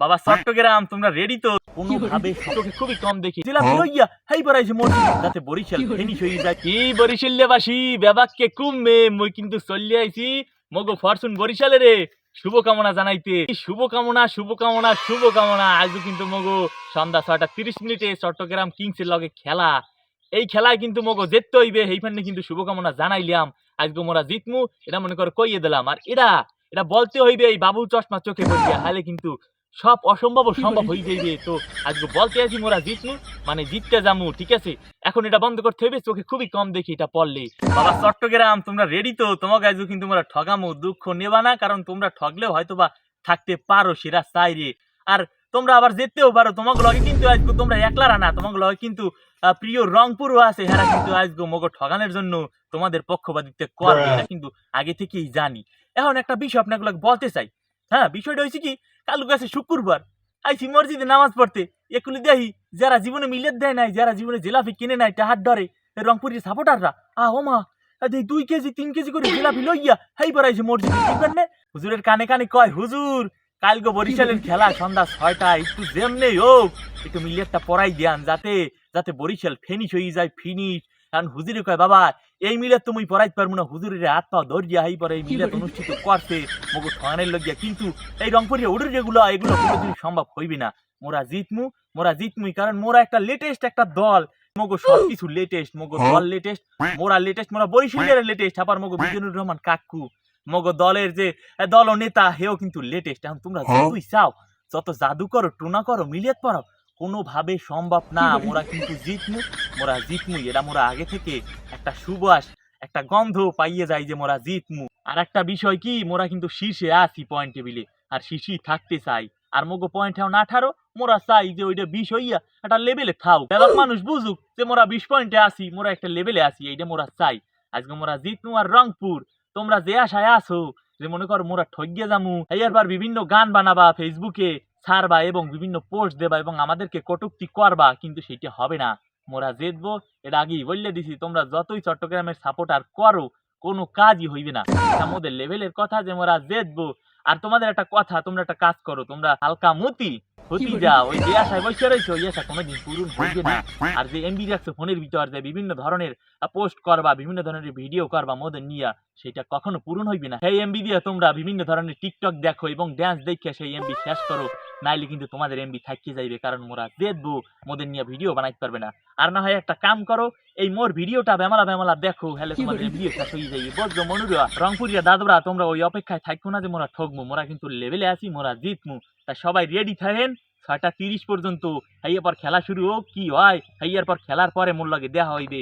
বাবা চট্টগ্রাম তোমরা রেডি তো? কোনোভাবে চোখে খুবই কম দেখি। জেলা লইয়া হাই মসজিদ। যাতে বরিশাল ফেনিশ হয়ে যায়। কি বরিশাল্যবাসী মই কিন্তু চলে আইছি মগো ফরচুন বরিশালে রে। শুভকামনা জানাইতে। শুভকামনা শুভকামনা শুভকামনা। আজও কিন্তু মগো সন্ধ্যা ছয়টা তিরিশ মিনিটে চট্টগ্রাম কিংসের লগে খেলা। এই খেলায় কিন্তু মগো জিততে হইবে এইখানে কিন্তু শুভকামনা জানাইলাম। আজকে মোরা জিতমু এটা মনে করে কইয়ে দিলাম। আর এরা এটা বলতে হইবে এই বাবু চশমা চোখে পড়িয়া হালে কিন্তু সব অসম্ভব সম্ভব হয়ে যাইবে তো। আজকে বলতে আছি মোরা জিতমু? মানে জিততে যামু ঠিক আছে? এখন এটা বন্ধ করতে হইবে চোখে খুবই কম দেখি এটা পড়লে। বাবা চট্টগ্রাম তোমরা রেডি তো? তোমাকে আজকে কিন্তু তোমরা ঠগামু দুঃখ নেবা না কারণ তোমরা ঠগলেও হয়তো বা থাকতে পারো সেরা চাই রে। আর তোমরা আবার যেতেও পারো তোমাকে লগে কিন্তু আজকে তোমরা একলারা না তোমাকে লগে কিন্তু প্রিয় রংপুরও আছে হ্যাঁ কিন্তু আজকে মগো ঠগানোর জন্য তোমাদের পক্ষপাতিত্ব করবে এটা কিন্তু আগে থেকেই জানি। এখন একটা বিষয় আপনাকে বলতে চাই হ্যাঁ বিষয়টা হয়েছে কি, কালু গেছে শুক্রবার আইসি মসজিদে নামাজ পড়তে। একুলি দেখি যারা জীবনে মিলেট দেয় নাই, যারা জীবনে জিলাপি কিনে নাই টাহার ডরে রংপুরের সাপোর্টাররা। আ ও মা দুই কেজি, তিন কেজি করে জিলাপি লইয়া হাই বাড়াইছে মসজিদে হুজুরের কানে কানে কয়, হুজুর কালকে বরিশালের খেলা, সন্ধ্যা ছয়টা, একটু যেমনে হোক, একটু মিলিয়ারটা পড়াই দিয়ান, যাতে যাতে বরিশাল ফিনিশ হয়ে যায় ফিনিশ কারণ হুজুরে কয় বাবা এই মিলার তুমি পড়াইতে পারব না। হুজুরের হাত পা ধরিয়া হাই পরে এই মিলাত অনুষ্ঠিত করছে মগু ঠানের লাগিয়া কিন্তু এই রংপুরের ওডুর যেগুলো এগুলো কোনোদিন সম্ভব হইবে না। মোরা জিতমু মোরা জিতমুই কারণ মোরা একটা লেটেস্ট একটা দল। মগো সব কিছু লেটেস্ট মগো দল লেটেস্ট মোরা লেটেস্ট মোরা বরিশালের লেটেস্ট আবার মগো বিজনুর রহমান কাকু। মগো দলের যে দল নেতা হেও কিন্তু লেটেস্ট এখন তোমরা যতই চাও যত জাদু করো টুনা করো মিলিয়ত পারো কোনোভাবে সম্ভব না। মোরা কিন্তু জিতমু, মোরা জিতমু। এটা মোরা আগে থেকে একটা সুবাস একটা গন্ধ পাইয়ে যায় যে মোরা জিতমু। আর একটা বিষয় কি, মোরা কিন্তু শীর্ষে আছি পয়েন্ট টেবিলে আর শীর্ষেই থাকতে চাই। আর মগো পয়েন্ট এখন আঠারো মোরা চাই যে ওইটা বিষ হইয়া একটা লেভেলে খাও বেলাক মানুষ বুঝুক যে মোরা বিশ পয়েন্টে আসি মোরা একটা লেভেলে আসি এইটা মোরা চাই। আজকে মোরা জিতমু আর রংপুর, তোমরা যে আশায় আছো, যে মনে কর মোরা ঠগিয়ে যামু। এইবার বিভিন্ন গান বানাবা ফেসবুকে ছাড়বা এবং বিভিন্ন পোস্ট দেবা এবং আমাদেরকে কটুক্তি করবা, কিন্তু সেটি হবে না। মোরা জেতবো, এর আগেই বললে দিছি, তোমরা যতই চট্টগ্রামের সাপোর্টার করো, কোনো কাজই হইবে না। আমাদের লেভেলের কথা যে মোরা জেতবো। আর তোমাদের একটা কথা, তোমরা একটা কাজ করো, তোমরা হালকা মতি হতি যাও ওই যে আশায় বসে রয়েছে ওই আশা কোনোদিন পূরণ হইবে না। আর যে এমবি রাখছে ফোনের ভিতর যে বিভিন্ন ধরনের পোস্ট করবা বিভিন্ন ধরনের ভিডিও করবা মোদের নিয়া সেটা কখনো পূরণ হইবে না। সেই এমবি দিয়ে তোমরা বিভিন্ন ধরনের টিকটক দেখো এবং ড্যান্স দেখে সেই এমবি শেষ করো নাইলে কিন্তু তোমাদের এমবি থাকিয়ে যাইবে কারণ মোরা দেখব মোদের নিয়ে ভিডিও বানাইতে পারবে না। আর না হয় একটা কাম করো এই মোর ভিডিওটা বেমালা বেমালা দেখো হেলে তোমাদের ভিডিও শেষ হয়ে যাইবে। বুঝছ মনুরা রংপুরিয়া দাদুরা তোমরা ওই অপেক্ষায় থাকব না যে মোরা ঠকবো মোরা কিন্তু লেভেলে আছি মোরা জিতমু তা সবাই রেডি থাকেন। ছয়টা তিরিশ পর্যন্ত। হাইয়ার পর খেলা শুরু হোক, কি হয়, হাইয়ার পর খেলার পরে লগে হয় হইবে।